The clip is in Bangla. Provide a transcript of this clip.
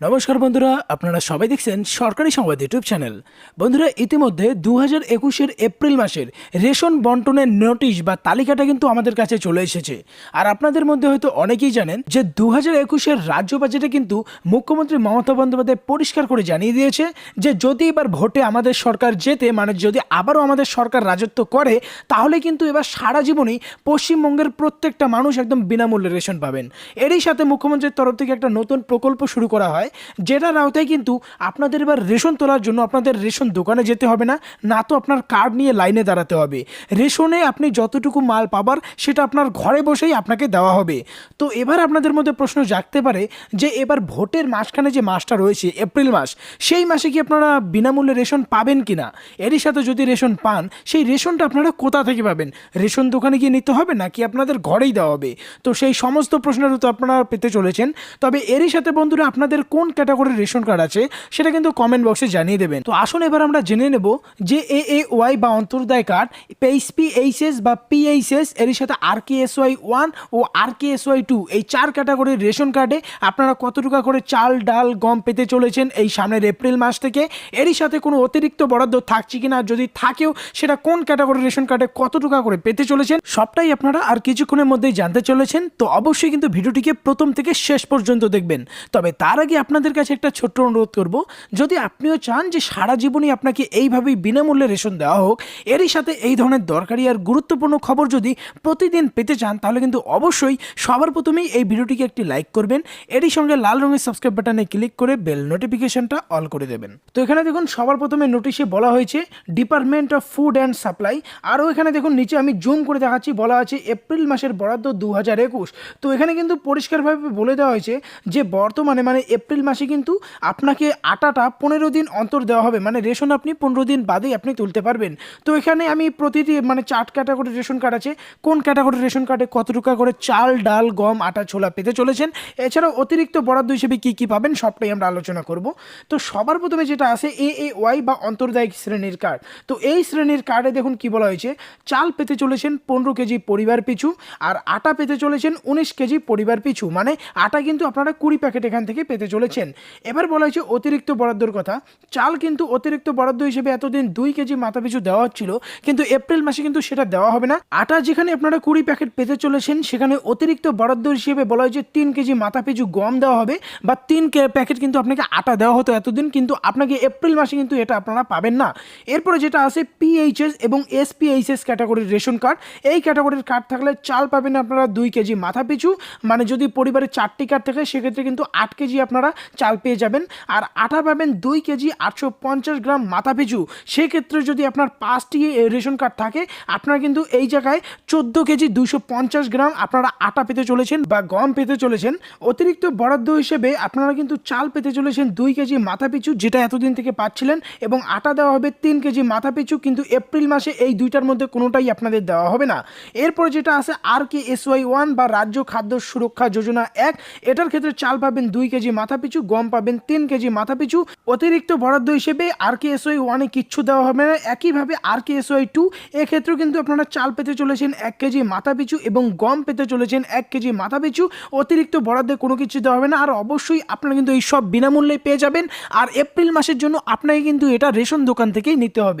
নমস্কার বন্ধুরা, আপনারা সবাই দেখছেন সরকারি সংবাদ ইউটিউব চ্যানেল। বন্ধুরা, ইতিমধ্যে দু হাজার একুশের এপ্রিল মাসের রেশন বন্টনের নোটিশ বা তালিকাটা কিন্তু আমাদের কাছে চলে এসেছে। আর আপনাদের মধ্যে হয়তো অনেকেই জানেন যে দু হাজার একুশের রাজ্য বাজেটে কিন্তু মুখ্যমন্ত্রী মমতা বন্দ্যোপাধ্যায় পরিষ্কার করে জানিয়ে দিয়েছে যে, যদি এবার ভোটে আমাদের সরকার জেতে মানে যদি আবারও আমাদের সরকার রাজত্ব করে, তাহলে কিন্তু এবার সারা জীবনই পশ্চিমবঙ্গের প্রত্যেকটা মানুষ একদম বিনামূল্যে রেশন পাবেন। এরই সাথে মুখ্যমন্ত্রীর তরফ থেকে একটা নতুন প্রকল্প শুরু করা হয় যেটার আওতায় কিন্তু আপনাদের এবার রেশন তোলার জন্য আপনাদের রেশন দোকানে যেতে হবে না না তো আপনার কার্ড নিয়ে লাইনে দাঁড়াতে হবে। রেশনে আপনি যতটুকু মাল পাবার সেটা আপনার ঘরে বসেই আপনাকে দেওয়া হবে। তো এবার আপনাদের মধ্যে প্রশ্ন জাগতে পারে যে এবার ভোটের মাঝখানে যে মাসটা রয়েছে, এপ্রিল মাস, সেই মাসে কি আপনারা বিনামূল্যে রেশন পাবেন কি না এরই সাথে যদি রেশন পান, সেই রেশনটা আপনারা কোথা থেকে পাবেন? রেশন দোকানে গিয়ে নিতে হবে নাকি আপনাদের ঘরেই দেওয়া হবে? তো সেই সমস্ত প্রশ্নের উত্তর আপনারা পেতে চলেছেন। তবে এরই সাথে বন্ধুরা, আপনাদের কোন ক্যাটাগরির রেশন কার্ড আছে সেটা কিন্তু কমেন্ট বক্সে জানিয়ে দেবেন। তো আসুন এবার আমরা জেনে নেব যে এ এ ওয়াই বা Antyodaya card P H S বা পিএইচএস এর সাথে R K S Y one ও R K S Y two এই চার ক্যাটাগরির রেশন কার্ডে আপনারা কত টাকা করে চাল, ডাল, গম পেতে চলেছেন এই সামনের এপ্রিল মাস থেকে? এরই সাথে কোনো অতিরিক্ত বরাদ্দ থাকছে কিনা? যদি থাকেও, সেটা কোন ক্যাটাগরির রেশন কার্ডে কত টাকা করে পেতে চলেছেন? সবটাই আপনারা আর কিছুক্ষণের মধ্যেই জানতে চলেছেন। তো অবশ্যই কিন্তু ভিডিওটিকে প্রথম থেকে শেষ পর্যন্ত দেখবেন। তবে তার আগে আপনাদের কাছে একটা ছোট্ট অনুরোধ করব, যদি আপনিও চান যে সারা জীবনই আপনাকে এইভাবেই বিনামূল্যে রেশন দেওয়া হোক, এরই সাথে এই ধরনের দরকারি আর গুরুত্বপূর্ণ খবর যদি প্রতিদিন পেতে চান, তাহলে কিন্তু অবশ্যই সবার প্রথমেই এই ভিডিওটিকে একটি লাইক করবেন, এরই সঙ্গে লাল রঙের সাবস্ক্রাইব বাটনে ক্লিক করে বেল নোটিফিকেশনটা অল করে দেবেন। তো এখানে দেখুন, সবার প্রথমে নোটিশে বলা হয়েছে, department of food and supply, আরও এখানে দেখুন, নিচে আমি জুম করে দেখাচ্ছি, বলা আছে এপ্রিল মাসের বরাদ্দ দু হাজার একুশ। তো এখানে কিন্তু পরিষ্কারভাবে বলে দেওয়া হয়েছে যে বর্তমানে মানে এপ্রিল মাসে কিন্তু আপনাকে আটাটা পনেরো দিন অন্তর দেওয়া হবে। মানে রেশন আপনি পনেরো দিন বাদেই আপনি তুলতে পারবেন। তো এখানে আমি প্রতিটি মানে চার ক্যাটাগরির রেশন কার্ড আছে। কোন ক্যাটাগরির রেশন কার্ডে কত টাকা করে চাল, ডাল, গম, আটা, ছোলা পেতে চলেছেন? এছাড়াও অতিরিক্ত বরাদ্দ হিসেবে কী কী পাবেন সবটাই আমরা আলোচনা করব। তো সবার প্রথমে যেটা আছে, এ এ ওয়াই বা অন্তর্দায়িক শ্রেণির কার্ড। তো এই শ্রেণির কার্ডে দেখুন কি বলা হয়েছে। চাল পেতে চলেছেন পনেরো কেজি পরিবার পিছু আর আটা পেতে চলেছেন উনিশ কেজি পরিবার পিছু। মানে আটা কিন্তু আপনারা কুড়ি প্যাকেট এখান থেকে পেতে চলেছেন। এবার বলা হয়েছে অতিরিক্ত বরাদ্দর কথা। চাল কিন্তু অতিরিক্ত বরাদ্দ হিসেবে এতদিন দুই কেজি মাথা পিছু দেওয়া হচ্ছিল, কিন্তু এপ্রিল মাসে কিন্তু সেটা দেওয়া হবে না। আটা যেখানে আপনারা কুড়ি প্যাকেট পেতে চলেছেন, সেখানে অতিরিক্ত বরাদ্দ হিসেবে বলা হয়েছে তিন কেজি মাথা পিছু গম দেওয়া হবে বা তিন প্যাকেট কিন্তু আপনাকে আটা দেওয়া হতো এতদিন, কিন্তু আপনাকে এপ্রিল মাসে কিন্তু এটা আপনারা পাবেন না। এরপরে যেটা আছে পিএইচএস এবং এসপিএইচএস ক্যাটাগরির রেশন কার্ড। এই ক্যাটাগরির কার্ড থাকলে চাল পাবেন আপনারা দুই কেজি মাথা পিছু মানে যদি পরিবারের চারটি কার্ড থাকে, সেক্ষেত্রে কিন্তু আট কেজি আপনারা চাল পেয়ে যাবেন। আর আটা পাবেন দুই কেজি আটশো পঞ্চাশ গ্রাম মাথা পিছু। সেক্ষেত্রে যদি আপনার পাঁচটি রেশন কার্ড থাকে, আপনারা কিন্তু এই জায়গায় চোদ্দ কেজি দুইশো পঞ্চাশ গ্রাম আপনারা আটা পেতে চলেছেন বা গম পেতে চলেছেন। অতিরিক্ত বরাদ্দ হিসেবে আপনারা কিন্তু চাল পেতে চলেছেন দুই কেজি মাথা পিছু, যেটা এতদিন থেকে পাচ্ছিলেন। এবং আটা দেওয়া হবে তিন কেজি মাথা পিছু, কিন্তু এপ্রিল মাসে এই দুইটার মধ্যে কোনোটাই আপনাদের দেওয়া হবে না। এরপরে যেটা আছে R K S Y one বা রাজ্য খাদ্য সুরক্ষা যোজনা এক, এটার ক্ষেত্রে চাল পাবেন দুই কেজি মাথা পিছু গম পাবেন তিন কেজি মাথা পিছু অতিরিক্ত বরাদ্দ হিসেবে আর কে এস ওয়াই ওয়ানে কিচ্ছু দেওয়া হবে না। একইভাবে R K S Y two এক্ষেত্রেও কিন্তু আপনারা চাল পেতে চলেছেন এক কেজি মাথা পিছু এবং গম পেতে চলেছেন এক কেজি মাথা পিছু অতিরিক্ত বরাদ্দে কোনো কিছু দেওয়া হবে না। আর অবশ্যই আপনারা কিন্তু এই সব বিনামূল্যে পেয়ে যাবেন। আর এপ্রিল মাসের জন্য আপনাকে কিন্তু এটা রেশন দোকান থেকেই নিতে হবে।